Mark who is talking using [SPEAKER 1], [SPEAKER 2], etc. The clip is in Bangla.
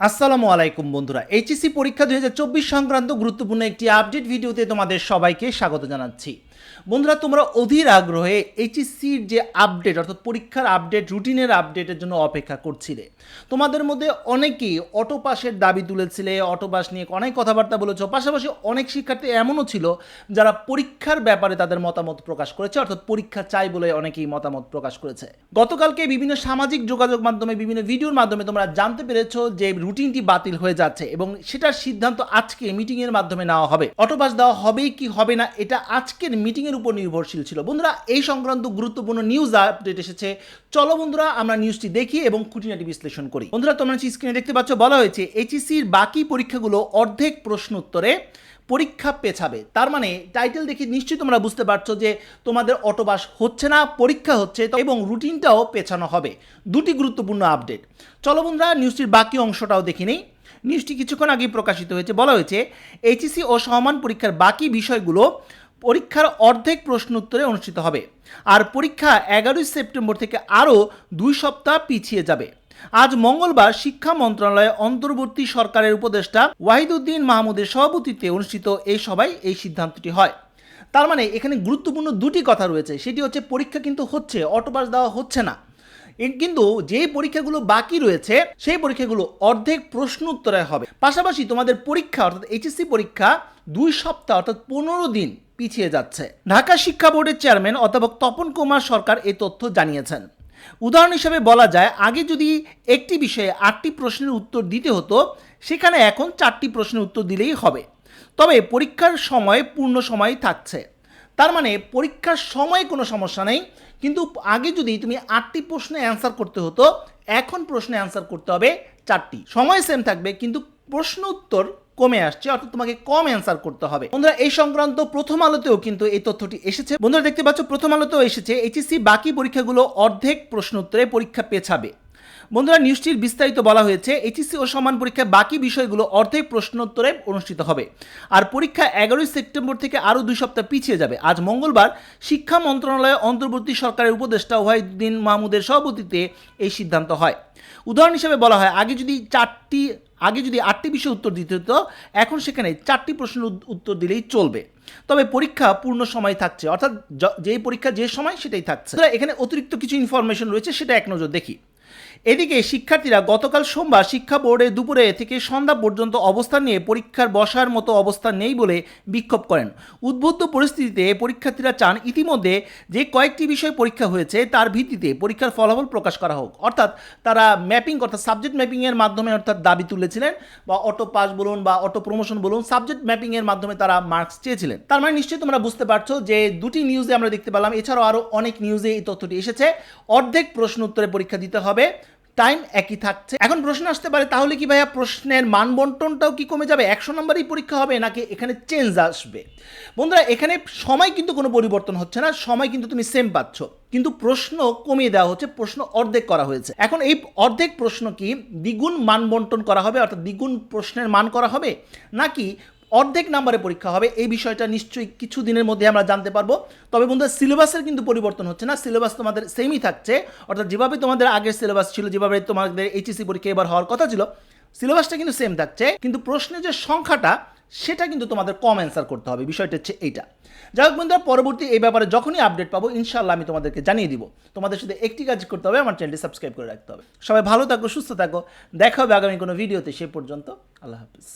[SPEAKER 1] আসসালামু আলাইকুম বন্ধুরা। এইচএসসি পরীক্ষা দু হাজার চব্বিশ সংক্রান্ত গুরুত্বপূর্ণ একটি আপডেট ভিডিওতে তোমাদের সবাইকে স্বাগত জানাচ্ছি। বন্ধুরা, তোমরা অধীর আগ্রহে এইচএসসির যে আপডেট অর্থাৎ পরীক্ষার আপডেট রুটিনের আপডেটের জন্য অপেক্ষা করছিলে। তোমাদের মধ্যে অনেকেই অটো পাসের দাবি তুলেছিলে, অটো পাস নিয়ে অনেক কথাবার্তা বলেছ, পাশাপাশি অনেক শিক্ষার্থী এমনও ছিল যারা পরীক্ষার ব্যাপারে তাদের মতামত প্রকাশ করেছে, অর্থাৎ পরীক্ষা চাই বলে অনেকেই মতামত প্রকাশ করেছে। গতকালকে বিভিন্ন সামাজিক যোগাযোগ মাধ্যমে, বিভিন্ন ভিডিওর মাধ্যমে তোমরা জানতে পেরেছ যে রুটিনটি বাতিল হয়ে যাচ্ছে এবং সেটার সিদ্ধান্ত আজকে মিটিংয়ের মাধ্যমে নেওয়া হবে। অটোপাস দেওয়া হবে কি হবে না, এটা আজকের মিটিংয়ের উপর নির্ভরশীল ছিল। বন্ধুরা, এই সংক্রান্ত গুরুত্বপূর্ণ নিউজ আপডেট এসেছে। চলো বন্ধুরা, আমরা নিউজটি দেখি এবং খুঁটিনাটি বিশ্লেষণ করি। বন্ধুরা, তোমরা স্ক্রিনে দেখতে পাচ্ছ, বলা হয়েছে এইচএসসির বাকি পরীক্ষাগুলো অর্ধেক প্রশ্ন উত্তরে পরীক্ষা পেছাবে। তার মানে টাইটেল দেখে নিশ্চয়ই তোমরা বুঝতে পারছ যে তোমাদের অটোবাস হচ্ছে না, পরীক্ষা হচ্ছে এবং রুটিনটাও পেছানো হবে। দুটি গুরুত্বপূর্ণ আপডেট চলো বন্ধুরা নিউজটির বাকি অংশটাও দেখে নিই। নিউজটি কিছুক্ষণ আগেই প্রকাশিত হয়েছে। বলা হয়েছে এইচএসসি ও সমান পরীক্ষার বাকি বিষয়গুলো পরীক্ষার অর্ধেক প্রশ্ন উত্তরে অনুষ্ঠিত হবে। আর পরীক্ষা এগারোই সেপ্টেম্বর থেকে আরও দুই সপ্তাহ পিছিয়ে যাবে। আজ মঙ্গলবার শিক্ষা মন্ত্রণালয়ে অন্তর্বর্তী সরকারের উপদেষ্টা ওয়াহিদুদ্দিন মাহমুদের সভাপতিত্বে অনুষ্ঠিত এই সভায় এই সিদ্ধান্তটি হয়। তার মানে এখানে গুরুত্বপূর্ণ দুটি কথা রয়েছে। সেটি হচ্ছে পরীক্ষা কিন্তু হচ্ছে অটোপাস দেওয়া হচ্ছে না। কিন্তু যে পরীক্ষাগুলো বাকি রয়েছে, সেই পরীক্ষাগুলো অর্ধেক প্রশ্ন উত্তরে হবে। পাশাপাশি তোমাদের পরীক্ষা, অর্থাৎ এইচএসসি পরীক্ষা, দুই সপ্তাহ, অর্থাৎ পনেরো দিন পিছিয়ে যাচ্ছে। ঢাকা শিক্ষা বোর্ডের চেয়ারম্যান অধ্যাপক তপন কুমার সরকার এই তথ্য জানিয়েছেন। উদাহরণ হিসেবে বলা যায়, আগে যদি একটি বিষয়ে আটটি প্রশ্নের উত্তর দিতে হতো, সেখানে এখন চারটি প্রশ্নের উত্তর দিলেই হবে। তবে পরীক্ষার সময় পূর্ণ সময় থাকছে। তার মানে পরীক্ষার সময় কোনো সমস্যা নেই, কিন্তু আগে যদি তুমি আটটি প্রশ্নে অ্যান্সার করতে হতো, এখন প্রশ্নে অ্যান্সার করতে হবে চারটি। সময় সেম থাকবে, কিন্তু প্রশ্ন উত্তর কমে আসছে, অর্থাৎ তোমাকে কম অ্যান্সার করতে হবে। বন্ধুরা, এই সংক্রান্ত প্রথম আলোতেও কিন্তু এই তথ্যটি এসেছে। বন্ধুরা, দেখতে পাচ্ছ, প্রথম আলোতেও এসেছে, এইচএসসি বাকি পরীক্ষাগুলো অর্ধেক প্রশ্ন উত্তরে পরীক্ষা পেছাবে। বন্ধুরা, নিউজটির বিস্তারিত বলা হয়েছে এইচএসসি ও সমান পরীক্ষায় বাকি বিষয়গুলো অর্ধেক প্রশ্নোত্তরে অনুষ্ঠিত হবে। আর পরীক্ষা এগারোই সেপ্টেম্বর থেকে আরও দুই সপ্তাহ পিছিয়ে যাবে। আজ মঙ্গলবার শিক্ষা মন্ত্রণালয়ে অন্তর্বর্তী সরকারের উপদেষ্টা ওয়াহিদুদ্দিন মাহমুদের সভাপতিতে এই সিদ্ধান্ত হয়। উদাহরণ হিসেবে বলা হয়, আগে যদি চারটি, আগে যদি আটটি বিষয় উত্তর দিতে হতো, এখন সেখানে চারটি প্রশ্নের উত্তর দিলেই চলবে। তবে পরীক্ষা পূর্ণ সময় থাকছে, অর্থাৎ য- পরীক্ষা যে সময় সেটাই থাকছে। এখানে অতিরিক্ত কিছু ইনফরমেশন রয়েছে, সেটা এক নজর দেখি। এদিকে শিক্ষার্থীরা গতকাল সোমবার শিক্ষা বোর্ডে দুপুরে থেকে সন্ধ্যা পর্যন্ত অবস্থান নিয়ে পরীক্ষার বসার মতো অবস্থান নেই বলে বিক্ষোভ করেন। উদ্বুদ্ধ পরিস্থিতিতে পরীক্ষার্থীরা চান ইতিমধ্যে যে কয়েকটি বিষয় পরীক্ষা হয়েছে তার ভিত্তিতে পরীক্ষার ফলাফল প্রকাশ করা হোক। অর্থাৎ তারা ম্যাপিং অর্থাৎ সাবজেক্ট ম্যাপিংয়ের মাধ্যমে অর্থাৎ দাবি তুলেছিলেন বা অটো পাস বলুন বা অটো প্রমোশন বলুন সাবজেক্ট ম্যাপিংয়ের মাধ্যমে তারা মার্কস চেয়েছিলেন। তার মানে নিশ্চয়ই তোমরা বুঝতে পারছ যে দুটি নিউজে আমরা দেখতে পেলাম, এছাড়াও আরও অনেক নিউজে এই তথ্যটি এসেছে। অর্ধেক প্রশ্ন উত্তরে পরীক্ষা দিতে হবে। টাইম একই থাকছে। এখন প্রশ্ন আসতে পারে, তাহলে কি ভাইয়া প্রশ্নের মান বন্টনটাও কি কমে যাবে? একশো নম্বরেই পরীক্ষা হবে নাকি এখানে চেঞ্জ আসবে? বন্ধুরা, এখানে সময় কিন্তু কোনো পরিবর্তন হচ্ছে না, সময় কিন্তু তুমি সেম পাচ্ছ। কিন্তু প্রশ্ন কমিয়ে দেওয়া হচ্ছে, প্রশ্ন অর্ধেক করা হয়েছে। এখন এই অর্ধেক প্রশ্ন কি দ্বিগুণ মান বন্টন করা হবে, অর্থাৎ দ্বিগুণ প্রশ্নের মান করা হবে, নাকি অর্ধেক নাম্বারে পরীক্ষা হবে। এই বিষয়টা নিশ্চয়ই কিছু দিনের মধ্যে আমরা জানতে পারব। তবে বন্ধুরা, সিলেবাসের কিন্তু পরিবর্তন হচ্ছে না। সিলেবাস তোমাদের সেমই থাকছে। অর্থাৎ যেভাবে তোমাদের আগের সিলেবাস ছিল, যেভাবে তোমাদের এইচএসসি পরীক্ষা এবার হওয়ার কথা ছিল, সিলেবাসটা কিন্তু সেম থাকছে। কিন্তু প্রশ্নের যে সংখ্যাটা, সেটা কিন্তু তোমাদের কম অ্যান্সার করতে হবে। বিষয়টা হচ্ছে এইটা। যাই হোক বন্ধুরা, পরবর্তী এই ব্যাপারে যখনই আপডেট পাবো ইনশাল্লাহ আমি তোমাদেরকে জানিয়ে দিব। তোমাদের সাথে একটি কাজ করতে হবে, আমার চ্যানেলটি সাবস্ক্রাইব করে রাখতে হবে। সবাই ভালো থাকো, সুস্থ থাকো। দেখা হবে আগামী কোনো ভিডিওতে সে পর্যন্ত আল্লাহ হাফিজ।